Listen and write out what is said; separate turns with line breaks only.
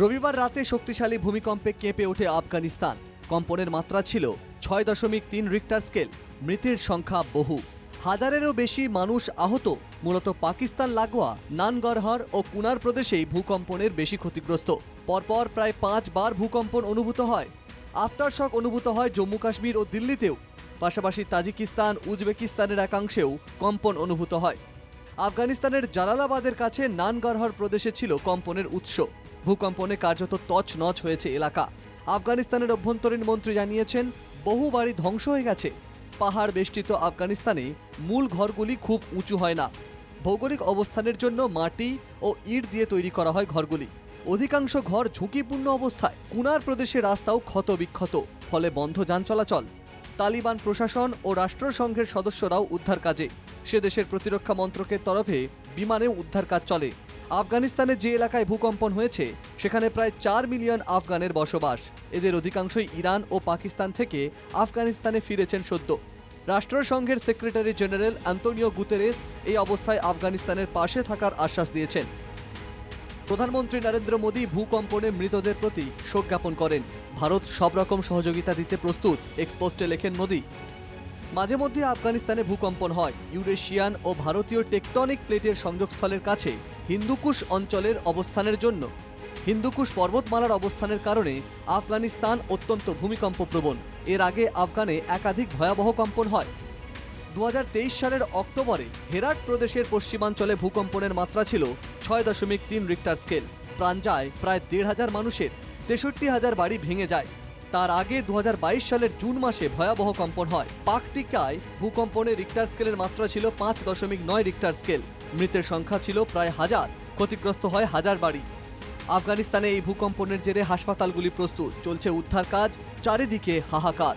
রবিবার রাতে শক্তিশালী ভূমিকম্পে কেঁপে ওঠে আফগানিস্তান। কম্পনের মাত্রা ছিল ছয় দশমিক তিন রিক্টার স্কেল মৃতের সংখ্যা বহু। হাজারেরও বেশি মানুষ আহত, মূলত পাকিস্তান লাগোয়া, নানগরহর ও কুনার প্রদেশেই ভূকম্পনের বেশি ক্ষতিগ্রস্ত। পরপর প্রায় পাঁচবার ভূকম্পন অনুভূত হয়। আফটারশক অনুভূত হয় জম্মু কাশ্মীর ও দিল্লিতেও। পাশাপাশি তাজিকিস্তান, উজবেকিস্তানের একাংশেও কম্পন অনুভূত হয়। আফগানিস্তানের জালালাবাদের কাছে নানগরহর প্রদেশে ছিল কম্পনের উৎস। ভূকম্পনে কার্যত তছনছ হয়েছে এলাকা। আফগানিস্তানের অভ্যন্তরীণ মন্ত্রী জানিয়েছেন বহু বাড়ি ধ্বংস হয়ে গেছে। পাহাড় বেষ্টিত আফগানিস্তানে মূল ঘরগুলি খুব উঁচু হয় না। ভৌগোলিক অবস্থানের জন্য মাটি ও ইট দিয়ে তৈরি করা হয় ঘরগুলি। অধিকাংশ ঘর ঝুঁকিপূর্ণ অবস্থায় কুনার প্রদেশে রাস্তাও ক্ষত বিক্ষত ফলে বন্ধ যান চলাচল। তালিবান প্রশাসন ও রাষ্ট্রসংঘের সদস্যরাও উদ্ধার কাজে। সে দেশের প্রতিরক্ষা মন্ত্রকের তরফে বিমানেও উদ্ধার কাজ চলে। আফগানিস্তানে যে এলাকায় ভূকম্পন হয়েছে, সেখানে প্রায় চার মিলিয়ন আফগানের বসবাস। এদের অধিকাংশই ইরান ও পাকিস্তান থেকে আফগানিস্তানে ফিরেছেন সদ্য। রাষ্ট্রসংঘের সেক্রেটারি জেনারেল অ্যান্তোনিও গুতেরেস এই অবস্থায় আফগানিস্তানের পাশে থাকার আশ্বাস দিয়েছেন। প্রধানমন্ত্রী নরেন্দ্র মোদী ভূকম্পনে মৃতদের প্রতি শোক জ্ঞাপন করেন। ভারত সব রকম সহযোগিতা দিতে প্রস্তুত এক্সপোস্টে লেখেন মোদী। মাঝে মধ্যে আফগানিস্তানে ভূকম্পন হয়। ইউরেশিয়ান ও ভারতীয় টেকটনিক প্লেটের সংযোগস্থলের কাছে হিন্দুকুশ অঞ্চলের অবস্থানের জন্য। হিন্দুকুশ পর্বতমালার অবস্থানের কারণে আফগানিস্তান অত্যন্ত ভূমিকম্প প্রবণ এর আগে আফগানে একাধিক ভয়াবহ কম্পন হয়। দু হাজার তেইশ সালের অক্টোবরে হেরাট প্রদেশের পশ্চিমাঞ্চলে ভূকম্পনের মাত্রা ছিল ছয় দশমিক তিন রিক্টার স্কেল প্রাণ যায় প্রায় দেড় হাজার মানুষের, তেষট্টি হাজার বাড়ি ভেঙে যায়। তার আগে দু হাজার বাইশ সালের জুন মাসে ভয়াবহ কম্পন হয়। পাকতিকায় ভূকম্পনে রিক্টার স্কেলের মাত্রা ছিল পাঁচ দশমিক নয় রিক্টার স্কেল মৃতের সংখ্যা ছিল প্রায় হাজার, ক্ষতিগ্রস্ত হয় হাজার বাড়ি। আফগানিস্তানে এই ভূকম্পনের জেরে হাসপাতালগুলি প্রস্তুত, চলছে উদ্ধার কাজ, চারিদিকে হাহাকার।